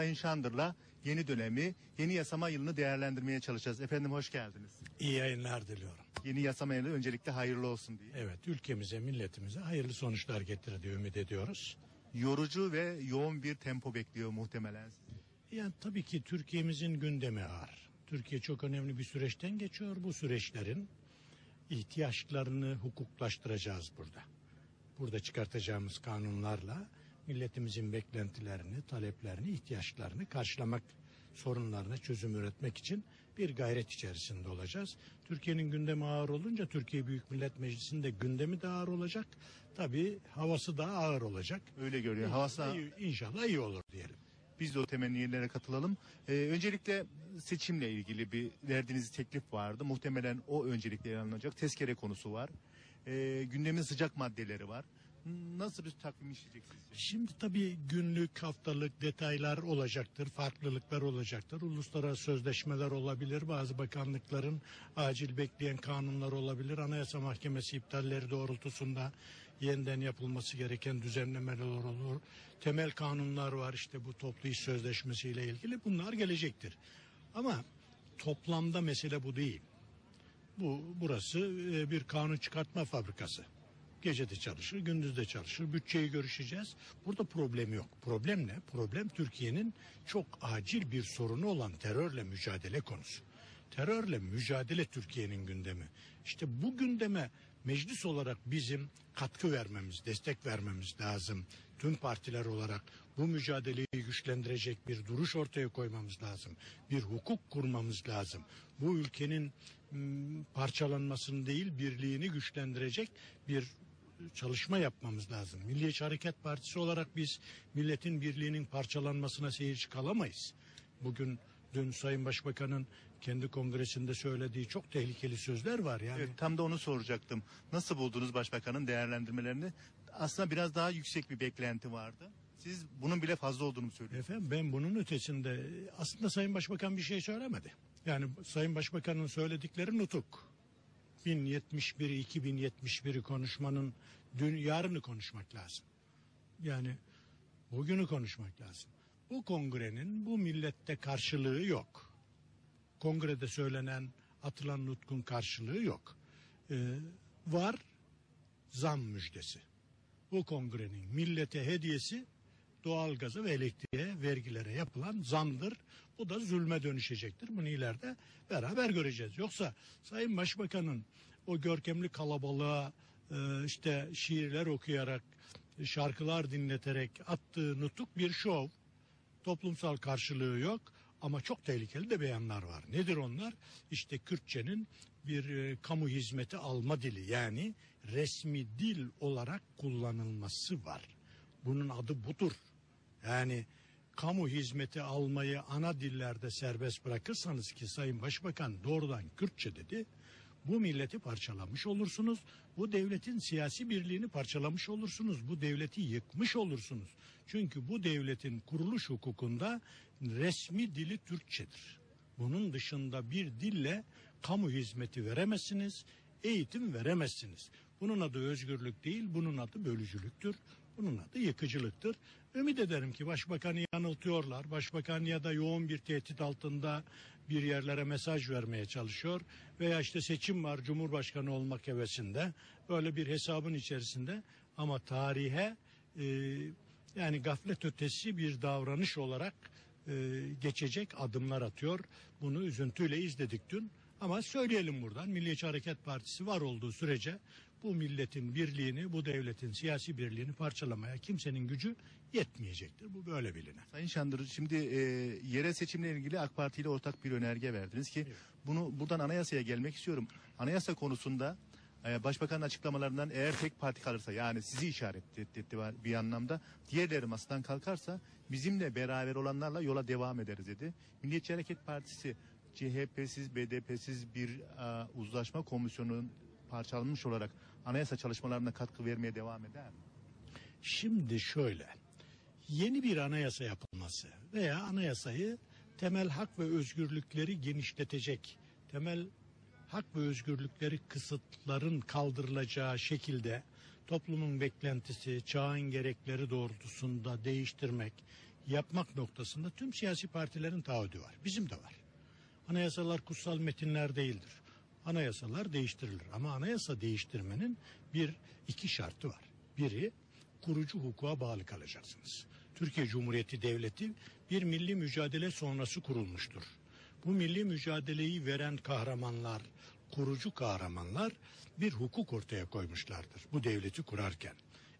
Sayın Şandır'la yeni dönemi, yeni yasama yılını değerlendirmeye çalışacağız. Efendim hoş geldiniz. İyi yayınlar diliyorum. Yeni yasama yılı öncelikle hayırlı olsun diye. Evet ülkemize milletimize hayırlı sonuçlar getirir diye ümit ediyoruz. Yorucu ve yoğun bir tempo bekliyor muhtemelen. Yani tabii ki Türkiye'mizin gündemi ağır. Türkiye çok önemli bir süreçten geçiyor. Bu süreçlerin ihtiyaçlarını hukuklaştıracağız burada. Burada çıkartacağımız kanunlarla milletimizin beklentilerini, taleplerini, ihtiyaçlarını karşılamak, sorunlarına çözüm üretmek için bir gayret içerisinde olacağız. Türkiye'nin gündemi ağır olunca Türkiye Büyük Millet Meclisi'nde gündemi de ağır olacak. Tabii havası da ağır olacak. Öyle görünüyor. Havası İyi- İnşallah iyi olur diyelim. biz de o temennilere katılalım. Ee, öncelikle seçimle ilgili bir verdiğiniz teklif vardı. Muhtemelen o öncelikle alınacak. Tezkere konusu var. Ee, gündemin sıcak maddeleri var. Nasıl bir takvim işleyecek sizce? Şimdi tabii günlük, haftalık detaylar olacaktır, farklılıklar olacaktır. Uluslararası sözleşmeler olabilir, bazı bakanlıkların acil bekleyen kanunlar olabilir. Anayasa Mahkemesi iptalleri doğrultusunda yeniden yapılması gereken düzenlemeler olur. Temel kanunlar var işte bu toplu iş sözleşmesiyle ilgili bunlar gelecektir. Ama toplamda mesele bu değil. Bu burası e, bir kanun çıkartma fabrikası. Gece de çalışır, gündüz de çalışır. Bütçeyi görüşeceğiz. Burada problem yok. Problem ne? Problem Türkiye'nin çok acil bir sorunu olan terörle mücadele konusu. Terörle mücadele Türkiye'nin gündemi. İşte bu gündeme meclis olarak bizim katkı vermemiz, destek vermemiz lazım. Tüm partiler olarak bu mücadeleyi güçlendirecek bir duruş ortaya koymamız lazım. Bir hukuk kurmamız lazım. Bu ülkenin mm, parçalanmasını değil birliğini güçlendirecek bir çalışma yapmamız lazım. Milliyetçi Hareket Partisi olarak biz milletin birliğinin parçalanmasına seyirci kalamayız. Bugün dün Sayın Başbakan'ın kendi kongresinde söylediği çok tehlikeli sözler var yani. Evet, tam da onu soracaktım. Nasıl buldunuz başbakanın değerlendirmelerini? Aslında biraz daha yüksek bir beklenti vardı. Siz bunun bile fazla olduğunu söylüyorsunuz. Efendim ben bunun ötesinde aslında Sayın Başbakan bir şey söylemedi. Yani Sayın Başbakan'ın söyledikleri nutuk. 1071'i 2071'i konuşmanın dün yarını konuşmak lazım. Yani bugünü konuşmak lazım. Bu kongrenin bu millette karşılığı yok. Kongrede söylenen atılan nutkun karşılığı yok. Ee, var zam müjdesi. Bu kongrenin millete hediyesi doğalgaza ve elektriğe vergilere yapılan zamdır. Bu da zulme dönüşecektir. Bunu ileride beraber göreceğiz. Yoksa Sayın Başbakan'ın o görkemli kalabalığa e, işte şiirler okuyarak, şarkılar dinleterek attığı nutuk bir şov. Toplumsal karşılığı yok ama çok tehlikeli de beyanlar var. Nedir onlar? İşte Kürtçenin bir e, kamu hizmeti alma dili yani resmi dil olarak kullanılması var. Bunun adı budur. Yani kamu hizmeti almayı ana dillerde serbest bırakırsanız ki Sayın Başbakan doğrudan Kürtçe dedi. Bu milleti parçalamış olursunuz. Bu devletin siyasi birliğini parçalamış olursunuz. Bu devleti yıkmış olursunuz. Çünkü bu devletin kuruluş hukukunda resmi dili Türkçedir. Bunun dışında bir dille kamu hizmeti veremezsiniz, eğitim veremezsiniz. Bunun adı özgürlük değil, bunun adı bölücülüktür. Bunun adı yıkıcılıktır. Ümit ederim ki başbakanı yanıltıyorlar. Başbakan ya da yoğun bir tehdit altında bir yerlere mesaj vermeye çalışıyor. Veya işte seçim var Cumhurbaşkanı olmak hevesinde. Böyle bir hesabın içerisinde. Ama tarihe e, yani gaflet ötesi bir davranış olarak e, geçecek adımlar atıyor. Bunu üzüntüyle izledik dün. Ama söyleyelim buradan Milliyetçi Hareket Partisi var olduğu sürece bu milletin birliğini, bu devletin siyasi birliğini parçalamaya kimsenin gücü yetmeyecektir. Bu böyle bilinen. Sayın Şandır şimdi e, yerel seçimle ilgili AK Parti ile ortak bir önerge verdiniz ki bunu buradan anayasaya gelmek istiyorum. Anayasa konusunda e, başbakanın açıklamalarından eğer tek parti kalırsa yani sizi işaret etti bir anlamda diğerleri masadan kalkarsa bizimle beraber olanlarla yola devam ederiz dedi. Milliyetçi Hareket Partisi CHP'siz BDP'siz bir e, uzlaşma komisyonunun parçalanmış olarak anayasa çalışmalarına katkı vermeye devam eder mi? Şimdi şöyle. Yeni bir anayasa yapılması veya anayasayı temel hak ve özgürlükleri genişletecek, temel hak ve özgürlükleri kısıtların kaldırılacağı şekilde toplumun beklentisi, çağın gerekleri doğrultusunda değiştirmek, yapmak noktasında tüm siyasi partilerin taahhüdü var. Bizim de var. Anayasalar kutsal metinler değildir. Anayasalar değiştirilir ama anayasa değiştirmenin bir iki şartı var. Biri kurucu hukuka bağlı kalacaksınız. Türkiye Cumhuriyeti Devleti bir milli mücadele sonrası kurulmuştur. Bu milli mücadeleyi veren kahramanlar, kurucu kahramanlar bir hukuk ortaya koymuşlardır bu devleti kurarken.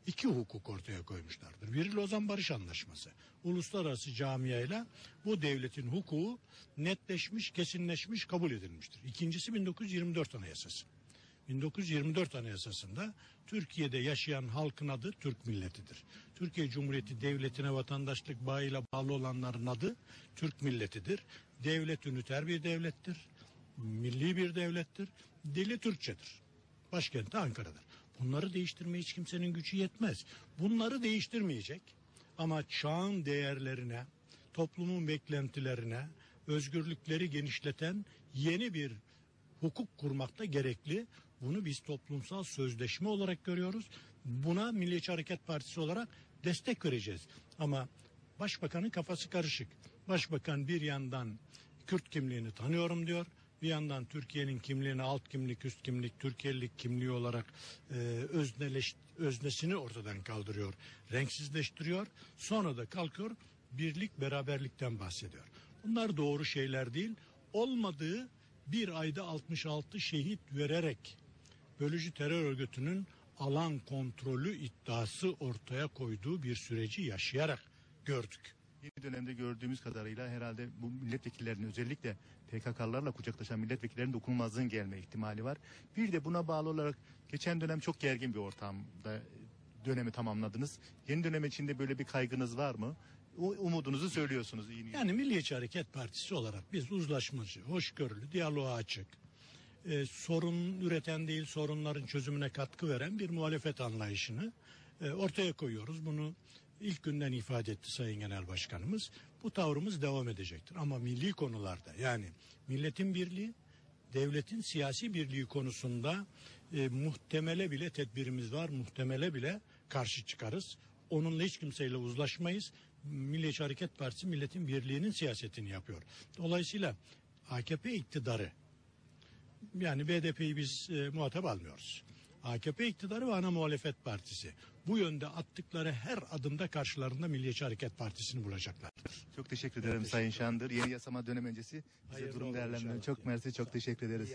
İki hukuk ortaya koymuşlardır. Biri Lozan Barış Anlaşması. Uluslararası camiayla bu devletin hukuku netleşmiş, kesinleşmiş, kabul edilmiştir. İkincisi 1924 Anayasası. 1924 Anayasası'nda Türkiye'de yaşayan halkın adı Türk milletidir. Türkiye Cumhuriyeti Devleti'ne vatandaşlık bağıyla bağlı olanların adı Türk milletidir. Devlet üniter bir devlettir. Milli bir devlettir. Dili Türkçedir. Başkenti Ankara'dır. Bunları değiştirmeye hiç kimsenin gücü yetmez. Bunları değiştirmeyecek ama çağın değerlerine, toplumun beklentilerine, özgürlükleri genişleten yeni bir hukuk kurmakta gerekli. Bunu biz toplumsal sözleşme olarak görüyoruz. Buna Milliyetçi Hareket Partisi olarak destek vereceğiz. Ama başbakanın kafası karışık. Başbakan bir yandan Kürt kimliğini tanıyorum diyor. Bir yandan Türkiye'nin kimliğini alt kimlik, üst kimlik, Türkiye'lilik kimliği olarak e, özneleş, öznesini ortadan kaldırıyor. Renksizleştiriyor. Sonra da kalkıyor birlik beraberlikten bahsediyor. Bunlar doğru şeyler değil. Olmadığı bir ayda 66 şehit vererek bölücü terör örgütünün alan kontrolü iddiası ortaya koyduğu bir süreci yaşayarak gördük. Yeni dönemde gördüğümüz kadarıyla herhalde bu milletvekillerinin özellikle PKK'larla kucaklaşan milletvekillerinin dokunulmazlığın gelme ihtimali var. Bir de buna bağlı olarak geçen dönem çok gergin bir ortamda dönemi tamamladınız. Yeni dönem içinde böyle bir kaygınız var mı? O umudunuzu söylüyorsunuz iyi niyetle. Yani Milliyetçi Hareket Partisi olarak biz uzlaşmacı, hoşgörülü, diyaloğa açık, e, sorun üreten değil sorunların çözümüne katkı veren bir muhalefet anlayışını e, ortaya koyuyoruz. Bunu ilk günden ifade etti Sayın Genel Başkanımız. Bu tavrımız devam edecektir. Ama milli konularda yani milletin birliği, devletin siyasi birliği konusunda e, muhtemele bile tedbirimiz var. Muhtemele bile karşı çıkarız. Onunla hiç kimseyle uzlaşmayız. Milliyetçi Hareket Partisi milletin birliğinin siyasetini yapıyor. Dolayısıyla AKP iktidarı yani BDP'yi biz e, muhatap almıyoruz. AKP iktidarı ve ana muhalefet partisi. Bu yönde attıkları her adımda karşılarında Milliyetçi Hareket Partisi'ni bulacaklardır. Çok teşekkür ederim Sayın Şandır. Yeni yasama dönem öncesi bize Hayırlı durum değerlendirme çok mersi çok teşekkür ederiz.